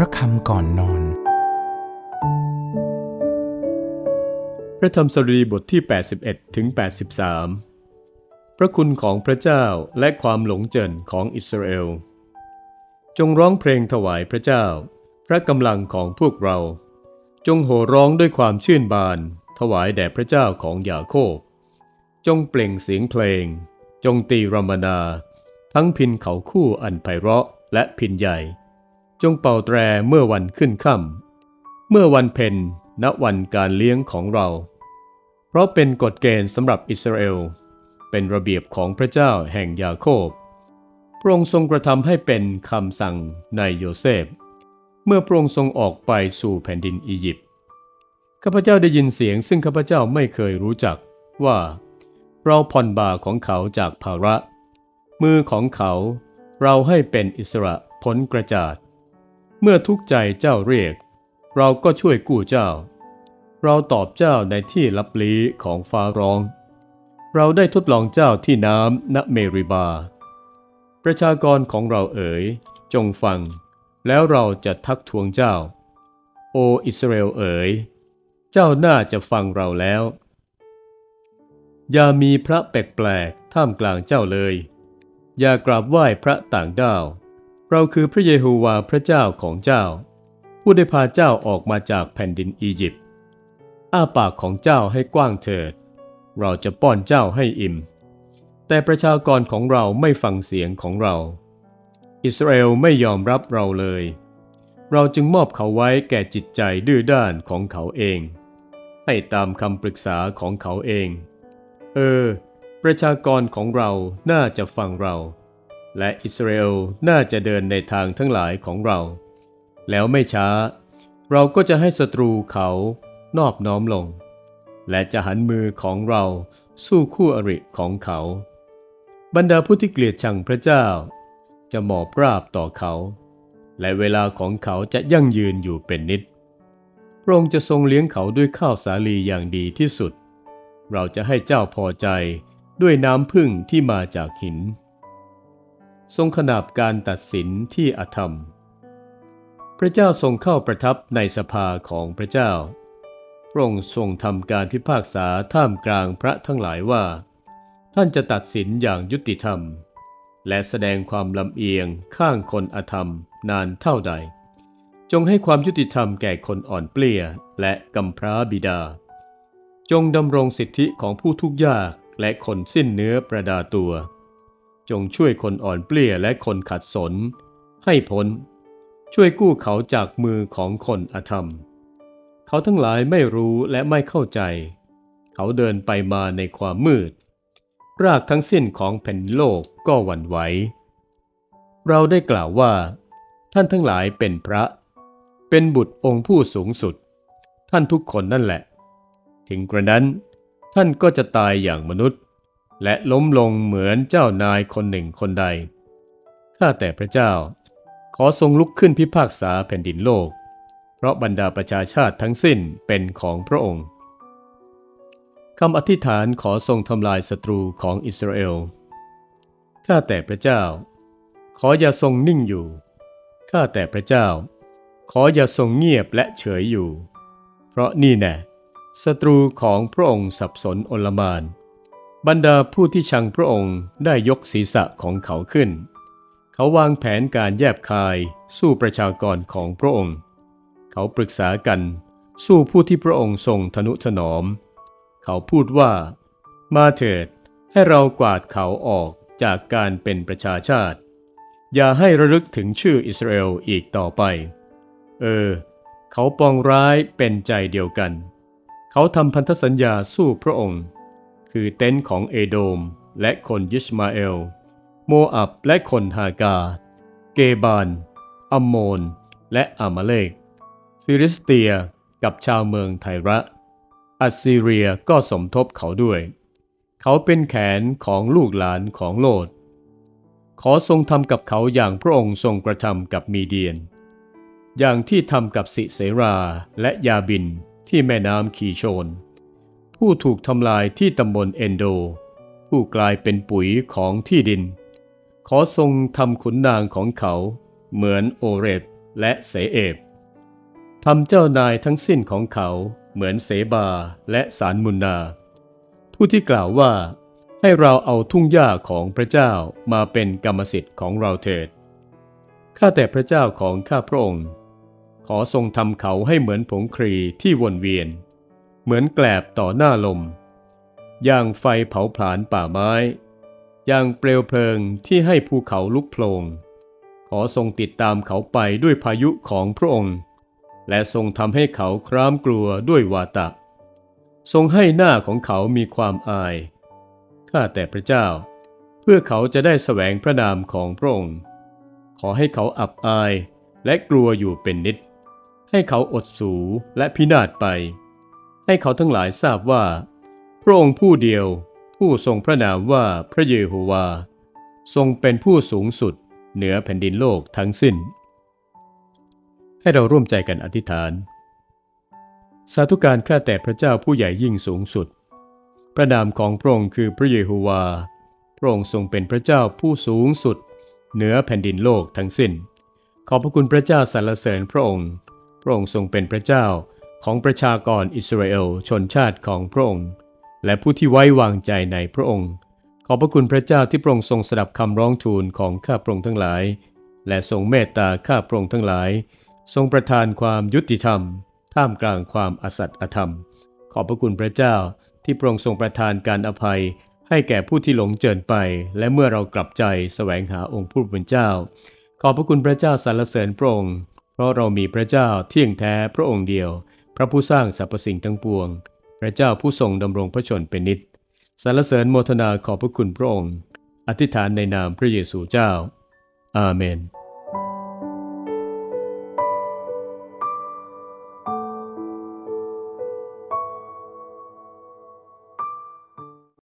พระคำก่อนนอน พระธรรมสดุดีบทที่ 81ถึง83 พระคุณของพระเจ้าและความหลงเจริญของอิสราเอล จงร้องเพลงถวายพระเจ้า พระกำลังของพวกเรา จงโห่ร้องด้วยความชื่นบาน ถวายแด่พระเจ้าของยาโคบ จงเปล่งเสียงเพลง จงตีรมนา ทั้งพินเขาคู่อันไพเราะและพินใหญ่ จงเป่าแตรเมื่อวันขึ้นค่ำเมื่อวันเพ็ญณวันการเลี้ยงของเรา เพราะเป็นกฎเกณฑ์สำหรับอิสราเอล เป็นระเบียบของพระเจ้าแห่งยาโคบ พระองค์ทรงกระทำให้เป็นคำสั่งในโยเซฟ เมื่อพระองค์ทรงออกไปสู่แผ่นดินอียิปต์ ข้าพเจ้าได้ยินเสียงซึ่งข้าพเจ้าไม่เคยรู้จักว่า เราผ่อนบาของเขาจากภาระ มือของเขาเราให้เป็นอิสระพ้นกระจาด เมื่อทุกใจเจ้าเรียก เราก็ช่วยกู้เจ้า เราตอบเจ้าในที่ลับลี้ของฟ้าร้อง เราได้ทดลองเจ้าที่น้ำณเมริบา ประชากรของเราเอ๋ย จงฟัง แล้วเราจะทักทวงเจ้า โออิสราเอลเอ๋ย เจ้าน่าจะฟังเราแล้ว อย่ามีพระแปลกๆท่ามกลางเจ้าเลย อย่ากราบไหว้พระต่างด้าว เราคือพระเยโฮวาห์พระเจ้าของเจ้า ผู้ได้พาเจ้าออกมาจากแผ่นดินอียิปต์อ้าปากของเจ้าให้กว้างเถิด เราจะป้อนเจ้าให้อิ่ม แต่ประชากรของเราไม่ฟังเสียงของเรา อิสราเอลไม่ยอมรับเราเลย เราจึงมอบเขาไว้แก่จิตใจดื้อด้านของเขาเอง ให้ตามคำปรึกษาของเขาเอง เออ ประชากรของเราน่าจะฟังเรา และอิสราเอลน่าจะเดินในทางทั้งหลายของเรา แล้วไม่ช้า เราก็จะให้ศัตรูเขานอบน้อมลง และจะหันมือของเราสู้คู่อริของเขา บรรดาผู้ที่เกลียดชังพระเจ้า จะหมอบราบต่อเขา และเวลาของเขาจะยั่งยืนอยู่เป็นนิดพระองค์จะทรงเลี้ยงเขาด้วยข้าวสาลีอย่างดีที่สุด เราจะให้เจ้าพอใจด้วยน้ำพึ่งที่มาจากหิน ทรงขนาบการตัดสินที่อธรรม พระเจ้าทรงเข้าประทับในสภาของพระเจ้า พระองค์ทรงทำการพิพากษาท่ามกลางพระทั้งหลายว่า ท่านจะตัดสินอย่างยุติธรรม และแสดงความลำเอียงข้างคนอธรรมนานเท่าใด จงให้ความยุติธรรมแก่คนอ่อนเปลี้ยและกำพร้าบิดา จงดำรงสิทธิของผู้ทุกข์ยากและคนสิ้นเนื้อประดาตัว จงช่วยคนอ่อนเปลี้ยและคนขัดสน ให้พ้น ช่วยกู้เขาจากมือของคนอธรรม เขาทั้งหลายไม่รู้และไม่เข้าใจ เขาเดินไปมาในความมืด รากทั้งสิ้นของแผ่นโลกก็หวั่นไหว เราได้กล่าวว่า ท่านทั้งหลายเป็นพระ เป็นบุตรองค์ผู้สูงสุด ท่านทุกคนนั่นแหละ ถึงกระนั้นท่านก็จะตายอย่างมนุษย์ และล้มลงเหมือนเจ้านายคนหนึ่งคนใด ข้าแต่พระเจ้า ขอทรงลุกขึ้นพิพากษาแผ่นดินโลก เพราะบรรดาประชาชาติทั้งสิ้นเป็นของพระองค์คำอธิษฐานขอทรงทำลายศัตรูของอิสราเอล ข้าแต่พระเจ้า ขออย่าทรงนิ่งอยู่ ข้าแต่พระเจ้า ขออย่าทรงเงียบและเฉยอยู่ เพราะนี่แน่ศัตรูของพระองค์สับสนอลหมาน บรรดาผู้ที่ชังพระองค์ได้ยกศีรษะของเขาขึ้น เขาวางแผนการแยบคายสู้ประชากรของพระองค์ เขาปรึกษากันสู้ผู้ที่พระองค์ทรงทนุถนอม เขาพูดว่า มาเถิดให้เรากวาดเขาออกจากการเป็นประชาชาติ อย่าให้ระลึกถึงชื่ออิสราเอลอีกต่อไป เออ เขาปองร้ายเป็นใจเดียวกัน เขาทำพันธสัญญาสู้พระองค์ คือเต็นท์ของเอโดมและคนยิสมาเอล โมอับและคนฮากา เกบานอัมโมน และอามาเลกฟิลิสเตียกับชาวเมืองไทระอัสซีเรียก็สมทบเขาด้วย เขาเป็นแขนของลูกหลานของโลด ขอทรงทำกับเขาอย่างพระองค์ทรงกระทำกับมีเดียน อย่างที่ทำกับสิเสราและยาบินที่แม่น้ำขีโชน ผู้ถูกทำลายที่ตำบลเอนโด ผู้กลายเป็นปุ๋ยของที่ดิน ขอทรงทำขุนนางของเขา เหมือนโอเรตและเสเอบทำเจ้านายทั้งสิ้นของเขาเหมือนเสบาและสารมุนนา ผู้ที่กล่าวว่า ให้เราเอาทุ่งหญ้าของพระเจ้ามาเป็นกรรมสิทธิ์ของเราเถิด ข้าแต่พระเจ้าของข้าพระองค์ ขอทรงทำเขาให้เหมือนผงครีที่วนเวียน เหมือนแกลบต่อหน้าลม อย่างไฟเผาผลาญป่าไม้ อย่างเปลวเพลิงที่ให้ภูเขาลุกโพลง ขอทรงติดตามเขาไปด้วยพายุของพระองค์ และทรงทำให้เขาคร้ามกลัวด้วยวาตะ ทรงให้หน้าของเขามีความอาย ข้าแต่พระเจ้า เพื่อเขาจะได้แสวงพระนามของพระองค์ ขอให้เขาอับอายและกลัวอยู่เป็นนิด ให้เขาอดสูและพินาศไป ให้เขาทั้งหลายทราบว่า พระองค์ผู้เดียว ผู้ทรงพระนามว่าพระเยโฮวา ทรงเป็นผู้สูงสุด เหนือแผ่นดินโลกทั้งสิ้น ให้เราร่วมใจกันอธิษฐาน สาธุการข้าแต่พระเจ้าผู้ใหญ่ยิ่งสูงสุด พระนามของพระองค์คือพระเยโฮวา พระองค์ทรงเป็นพระเจ้าผู้สูงสุด เหนือแผ่นดินโลกทั้งสิ้น ขอพระคุณพระเจ้าสรรเสริญพระองค์ พระองค์ทรงเป็นพระเจ้า ของประชากรอิสราเอลชนชาติของพระองค์ และผู้ที่ไว้วางใจในพระองค์ ขอบพระคุณพระเจ้าที่พระองค์ทรงสดับคำร้องทูลของข้าพระองค์ทั้งหลาย และทรงเมตตาข้าพระองค์ทั้งหลาย ทรงประทานความยุติธรรม ท่ามกลางความอสัตย์อธรรม ขอบพระคุณพระเจ้าที่พระองค์ทรงประทานการอภัย ให้แก่ผู้ที่หลงเจินไป และเมื่อเรากลับใจแสวงหาองค์ผู้เป็นเจ้า ขอบพระคุณพระเจ้าสรรเสริญพระองค์ เพราะเรามีพระเจ้าเที่ยงแท้พระองค์เดียว พระผู้สร้างสรรพสิ่งทั้งปวง พระเจ้าผู้ทรงดำรงพระชนเป็นนิจสรรเสริญโมทนาขอบพระคุณพระองค์ อธิษฐานในนามพระเยซูเจ้า อาเมน